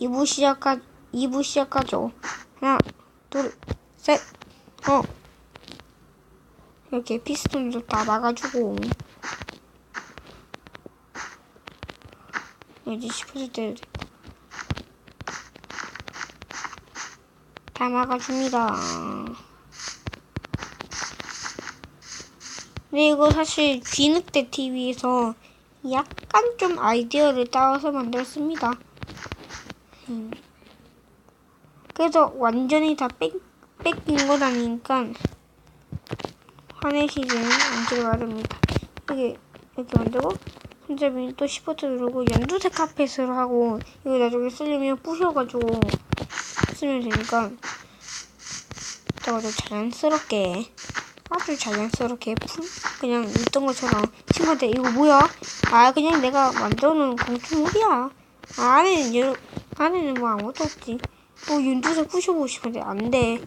2부 시작하 2부 시작하죠. 하나, 둘, 셋. 어. 이렇게 피스톤도 다 막아주고. 이제 싶어질 때. 다 막아줍니다. 근데 이거 사실 뒤늦대 TV에서 약간 좀 아이디어를 따와서 만들었습니다. 음. 그래서 완전히 다 뺏, 뺏긴 거다니까 화내시지는 않기를 바랍니다. 이렇게 이렇게 만들고 손잡이는 또 시프트 누르고 연두색 카펫으로 하고 이거 나중에 쓰려면 부셔가지고 쓰면 되니까 아주 자연스럽게 아주 자연스럽게 풀 그냥 있던 것처럼 친구한테 이거 뭐야? 아 그냥 내가 만들어놓은 공주물이야. 아, 안에는 여, 안에는 뭐 아무것도 없지. 뭐 윤두색 부셔보고 싶은데 안 돼.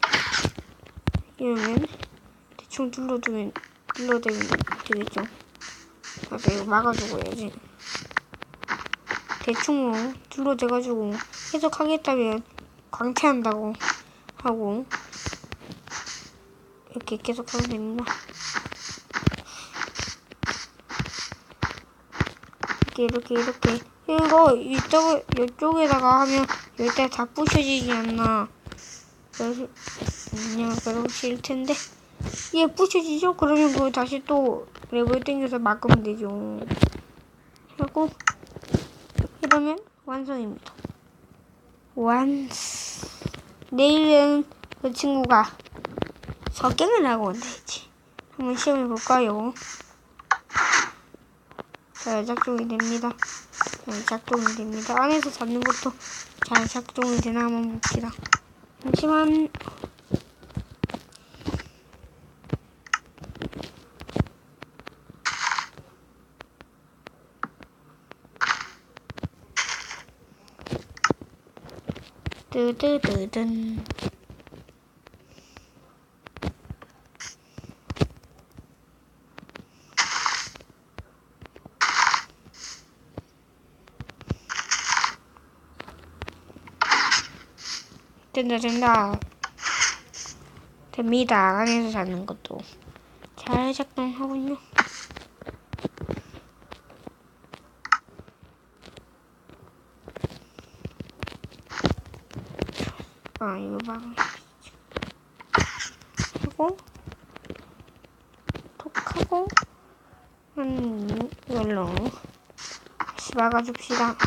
이러면 대충 눌러두면 눌러대면 되겠죠. 맞아 이거 막아주고 해야지. 대충 뭐 둘러대가지고 계속 하겠다면 광태한다고 하고 이렇게 계속 하면 됩니다. 이렇게 이렇게 이렇게 이거 이쪽 이쪽에다가 하면 여기다 다 부셔지지 않나? 그냥 그러실 텐데 이게 부셔지죠? 그러면 그거 다시 또 레버를 당겨서 막으면 되죠. 하고 이러면 완성입니다. 완스. 내일은 그 친구가 석갱을 하고 온다지 한번 시험해 볼까요? 잘 작동이 됩니다. 잘 작동이 됩니다. 안에서 잡는 것도 잘 작동이 되나 한번 봅시다. 잠시만. 뜨뜨뜨든. 된다 된다 됩니다 안에서 자는 것도 잘 작동하군요. 아 이거 막 하고 톡하고 한 이걸로 다시 막아줍시다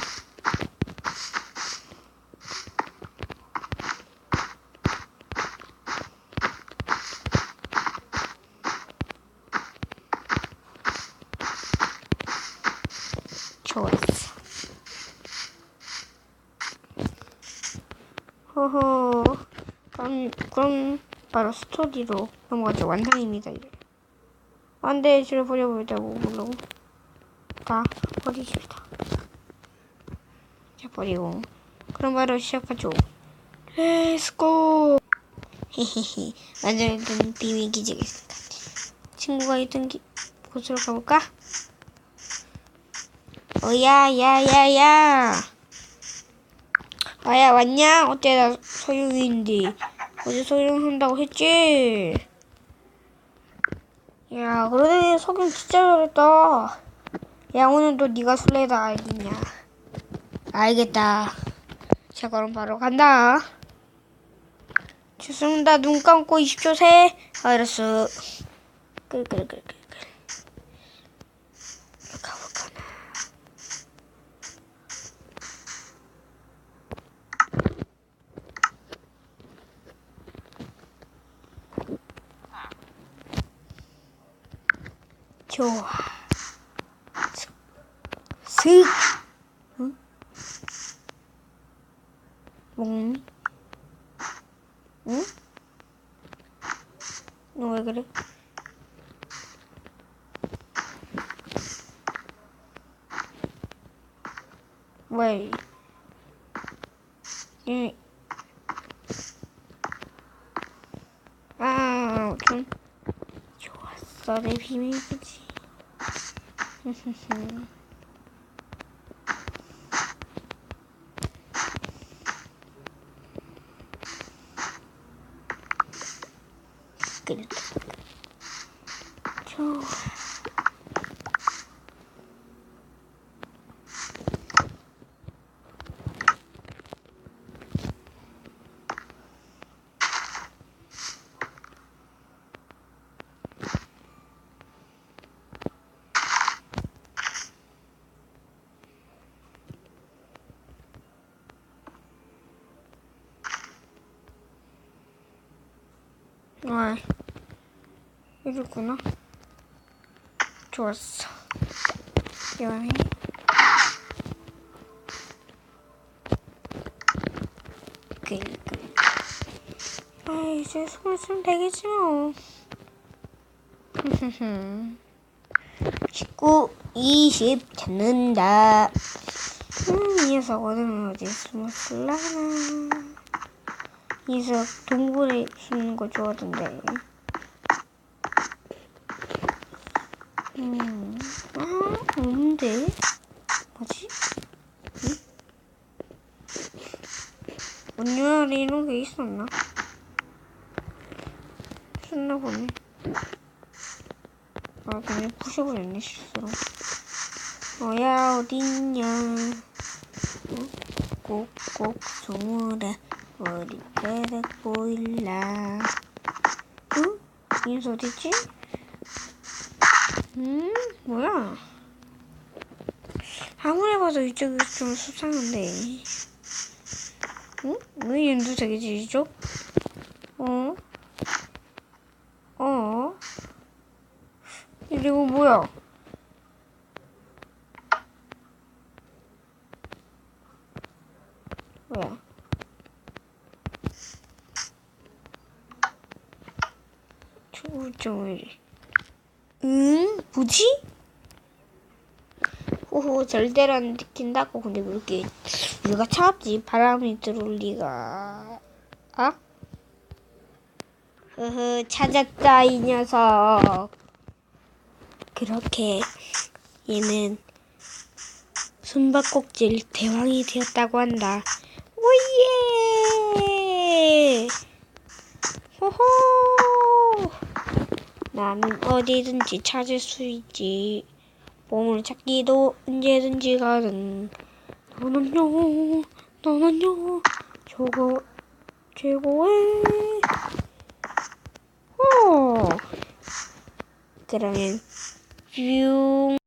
좋았어. 호호. 그럼, 그럼 바로 스토리로 넘어가죠. 완성입니다. 이제. 안돼, 저를 버려버리자고 물론 다 버리십니다. 자 버리고 그럼 바로 시작하죠. 렛츠고. 헤헤헤. 완전히 비밀 기지가 있습니다. 친구가 있던 기, 곳으로 가볼까? 어야 야야야 아야 왔냐? 어때 나 소유인데. 어제 소유한다고 했지? 야 그러네. 소경 진짜 잘했다. 야 오늘도 네가 술래다. 알겠냐? 알겠다. 자 그럼 바로 간다. 죄송합니다. 눈 감고 20초 세 알았어. 그래 그래 그래 가볼까나 좋아. 슥. 응? 몽. 응? 너 왜 그래? 왜? 이. 아, 좀. 좋았어, 내 비밀이지. Gülüyor. 아, 이랬구나. 좋았어. 이번에 끌끌. 아, 이제 숨을 쉬면 되겠지 뭐. 19, 20 찾는다. 음, 이 녀석 어디면 어디 숨었을라나. 이 녀석 동굴에 숨는 거 좋아하던데. 음, 아, 없는데? 뭐지? 응? 온유알에 이런 게 있었나? 있었나 보네. 아, 그냥 부셔버렸네, 실수로. 뭐야, 어딨냐. 어? 꼭꼭 숨으라. 머리카락 보일라. 응? 이 어딨지? 음, 뭐야? 아무리 봐도 이쪽이 좀 수상한데. 응? 왜 연두색이지, 이쪽? 어? 어? 이거 뭐야? 뭐야? 초점을 응? 뭐지? 호호 절대로 안 지킨다고. 근데 왜 이렇게 우리가 차갑지? 바람이 들어올 리가. 아? 흐흐 찾았다 이 녀석. 그렇게 얘는 숨바꼭질 대왕이 되었다고 한다. 오예! 호호 나는 어디든지 찾을 수 있지. 보물 찾기도 언제든지 가능. 너는요, 너는요, 저거 최고의. 어. 그러면 뿅.